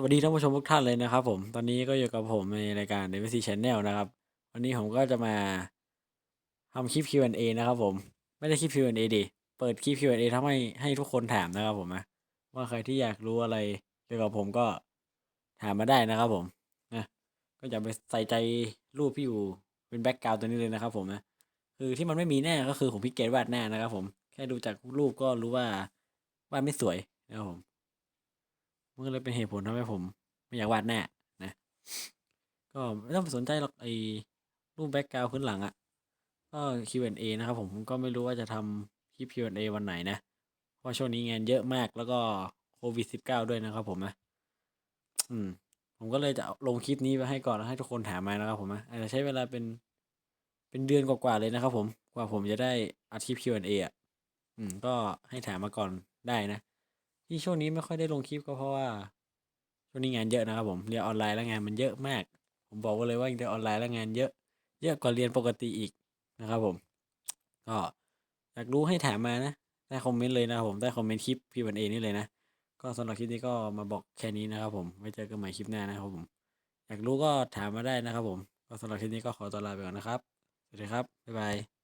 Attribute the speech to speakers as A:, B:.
A: สวัสดีท่านผู้ชมทุกท่านเลยนะครับผม ตอนนี้ก็อยู่กับผมในรายการ d v c Channel นะครับ วันนี้ผมก็จะมาทำคลิป Q&A นะครับผม ไม่ได้คลิป Q&A ดิเปิดคลิป Q&A ทำให้ให้ทุกคนถามนะครับผมนะว่าใครที่อยากรู้อะไรเกี่ยวกับผมก็ถามมาได้นะครับผมนะก็อย่าไปใส่ใจรูปที่อยู่เป็นแบ็กกราวตัวนี้เลยนะครับผมนะ คือที่มันไม่มีแน่ก็คือผมพี่เกตวาดหน้านะครับผม แค่ดูจากรูปก็รู้ว่าวาดไม่สวยนะครับผม มันก็เลยเป็นเหตุผลทำให้ผม ไม่อยากวาดหน้านะ ก็ไม่ต้องไปสนใจหรอกไอ้รูปแบ็กกราวพื้นหลังอะ่ะก็ Q&A นะครับผมก็ไม่รู้ว่าจะทำคลิป Q&A วันไหนนะ เพราะช่วงนี้งานเยอะมากแล้วก็โควิด -19 ด้วยนะครับผมนะ อืม ผมก็เลยจะลงคลิปนี้ไปให้ก่อนแล้วให้ทุกคนถามมานะครับผมนะอาจจะใช้เวลาเป็น เป็นเดือนกว่าๆเลยนะครับผม กว่าผมจะได้อัดคลิป Q&A อะ อืม ก็ให้ถามมาก่อนได้นะ ที่ช่วงนี้ไม่ค่อยได้ลงคลิปก็เพราะว่าช่วงนี้งานเยอะนะครับผมเรียนออนไลน์แล้วงานมันเยอะมาก ผมบอกไว้เลยว่าเรียนออนไลน์แล้วงานเยอะ เยอะกว่าเรียนปกติอีกนะครับผมก็อยากรู้ให้ถามมานะใต้คอมเมนต์เลยนะครับผมใต้คอมเมนต์คลิปพี่วันเอนี่เลยนะก็สำหรับคลิปนี้ก็มาบอกแค่นี้นะครับผมไว้เจอกันใหม่คลิปหน้านะครับผมอยากรู้ก็ถามมาได้นะครับผมก็สำหรับคลิปนี้ก็ขอตัวลาไปก่อนนะครับสวัสดีครับบ๊ายบาย